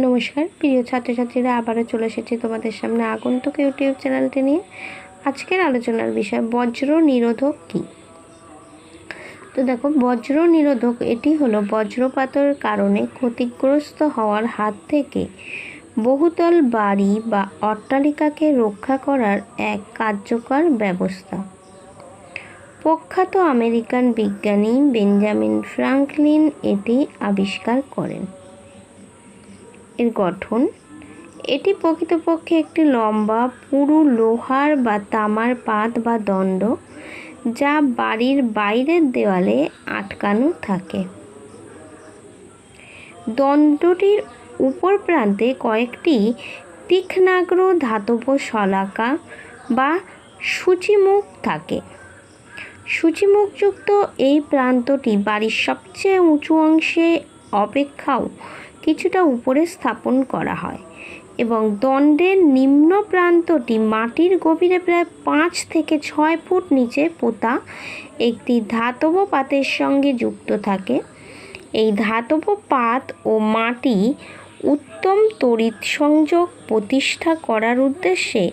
নমস্কার, প্রিয় ছাত্রছাত্রীরা, আবারও চলে এসেছি তোমাদের সামনে আগন্তুক ইউটিউব চ্যানেলটি নিয়ে। আজকের আলোচনার বিষয়, বজ্র নিরোধক কী? তো দেখো, বজ্র নিরোধক এটি হলো বজ্রপাতের কারণে ক্ষতিগ্রস্ত হওয়ার হাত থেকে বহুতল বাড়ি বা অট্টালিকাকে রক্ষা করার এক কার্যকর ব্যবস্থা। প্রখ্যাত আমেরিকান বিজ্ঞানী বেঞ্জামিন ফ্রাঙ্কলিন এটি আবিষ্কার করেন। এর গঠন। এটি প্রকৃতপক্ষে একটি লম্বা, পুরু লোহার বা তামার পাত বা দণ্ড, যা বাড়ির বাইরের দেওয়ালে আটকানো থাকে। দণ্ডটির উপর প্রান্তে কয়েকটি তীক্ষ্ণাগ্র ধাতব শলাকা বা সূচিমুখ থাকে। সূচিমুখযুক্ত এই প্রান্তটি বাড়ির সবচেয়ে উঁচু অংশে অপেক্ষাও কিছুটা উপরে স্থাপন করা হয় এবং দণ্ডের নিম্ন প্রান্তটি মাটির গভীরে প্রায় পাঁচ থেকে ছয় ফুট নিচে পোতা একটি ধাতব পাতের সঙ্গে যুক্ত থাকে। এই ধাতব পাত ও মাটি উত্তম তড়িৎ সংযোগ প্রতিষ্ঠা করার উদ্দেশ্যে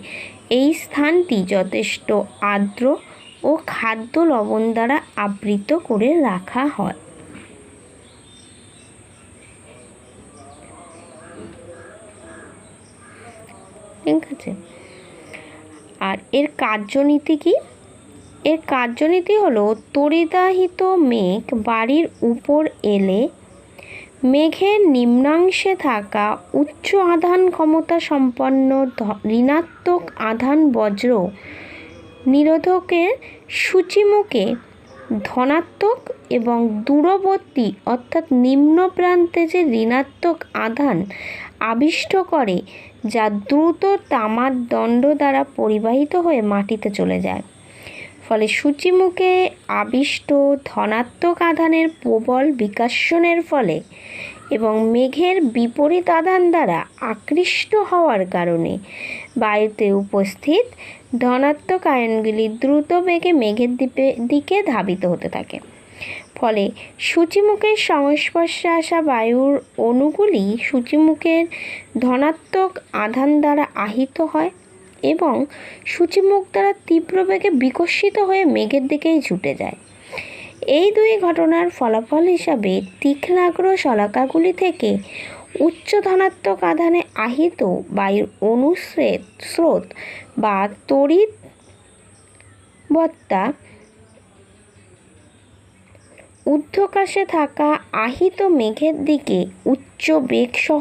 এই স্থানটি যথেষ্ট আর্দ্র ও খাদ্য লবণ দ্বারা আবৃত করে রাখা হয়। ঠিক আছে। আর এর কার্যনীতি কি? এর কার্যনীতি হলো তরিদাহিত মেঘ বাড়ির উপর এলে মেঘের নিম্নাংশে থাকা উচ্চ আধান ক্ষমতা সম্পন্ন ঋণাত্মক আধান বজ্র নিরোধকের সূচিমুখে ধনাত্মক এবং দূরবর্তী, অর্থাৎ নিম্ন প্রান্তে যে ঋণাত্মক আধান আবিষ্ট করে, যা দ্রুত তামার দণ্ড দ্বারা পরিবাহিত হয়ে মাটিতে চলে যায়। ফলে সূচিমুখে আবিষ্ট ধনাত্মক আধানের প্রবল বিকাশনের ফলে এবং মেঘের বিপরীত আধান দ্বারা আকৃষ্ট হওয়ার কারণে বায়ুতে উপস্থিত ধনাত্মক আয়নগুলি দ্রুত বেগে মেঘের দিকে ধাবিত হতে থাকে। ফলে সূচিমুখের সংস্পর্শে আসা বায়ুর অণুগুলি সূচিমুখের ধনাত্মক আধান দ্বারা আহিত হয় এবং সূচিমুখ দ্বারা তীব্র বেগে বিকশিত হয়ে মেঘের দিকেই ছুটে যায়। এই দুই ঘটনার ফলাফল হিসাবে তীক্ষ্ণাগ্র শলাকাগুলি থেকে উচ্চ ধনাত্মক আধানে আহিত বায়ুর অনুস্রেত স্রোত বা তড়িৎ বত্তা ঊর্ধ্বকাশে থাকা আহিত মেঘের দিকে উচ্চ বেগ সহ